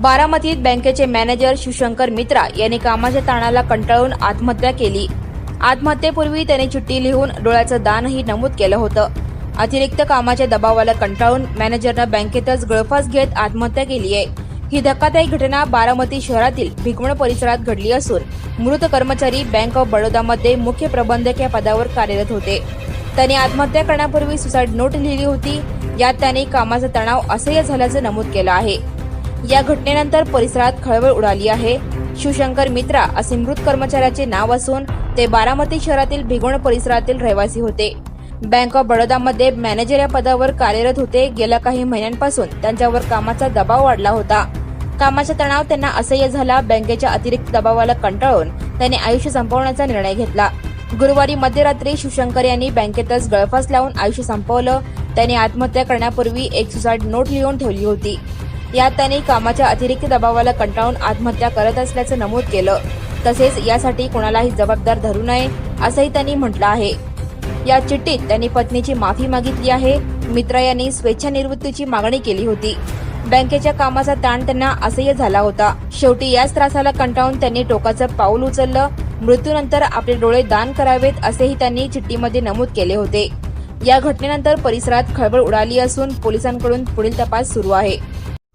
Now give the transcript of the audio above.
बारामतीत बँकेचे मॅनेजर शिवशंकर मित्रा यांनी कामाच्या ताणाला कंटाळून आत्महत्या केली. आत्महत्येपूर्वी त्याने चिठ्ठी लिहून डोळ्याचं दानही नमूद केलं होतं. अतिरिक्त कामाच्या दबावाला कंटाळून मॅनेजरनं बँकेतच गळफास घेत आत्महत्या केली आहे. ही धक्कादायक घटना बारामती शहरातील भिगवण परिसरात घडली असून मृत कर्मचारी बँक ऑफ बडोदामध्ये मुख्य प्रबंधक या पदावर कार्यरत होते. त्यांनी आत्महत्या करण्यापूर्वी सुसाईड नोट लिहिली होती. यात त्याने कामाचा तणाव असह्य झाल्याचं नमूद केलं आहे. या घटनेनंतर परिसरात खळबळ उडाली आहे. शिवशंकर मित्रा असे मृत कर्मचाऱ्याचे नाव असून ते बारामती शहरातील भिगोण परिसरातील रहिवासी होते. बँक ऑफ बडोदामध्ये मॅनेजर या पदावर कार्यरत होते. गेल्या काही महिन्यांपासून त्यांच्यावर कामाचा दबाव वाढला होता. कामाचा तणाव त्यांना असह्य झाला. बँकेच्या अतिरिक्त दबावाला कंटाळून त्यांनी आयुष्य संपवण्याचा निर्णय घेतला. गुरुवारी मध्यरात्री शिवशंकर यांनी बँकेतच गळफास लावून आयुष्य संपवलं. त्यांनी आत्महत्या करण्यापूर्वी एक सुसाईड नोट लिहून ठेवली होती. यात त्यांनी कामाच्या अतिरिक्त दबावाला कंटाळून आत्महत्या करत असल्याचं नमूद केलं. तसेच यासाठी कोणालाही जबाबदार धरू नये असंही त्यांनी म्हटलं आहे. या चिठ्ठीत त्यांनी पत्नीची माफी मागितली आहे. मित्रा यांनी स्वेच्छानिवृत्तीची मागणी केली होती. बँकेच्या कामाचा ताण त्यांना असह्य झाला होता. शेवटी याच त्रासाला कंटाळून त्यांनी टोकाचं पाऊल उचललं. मृत्यूनंतर आपले डोळे दान करावेत असेही त्यांनी चिठ्ठीमध्ये नमूद केले होते. या घटनेनंतर परिसरात खळबळ उडाली असून पोलिसांकडून पुढील तपास सुरू आहे.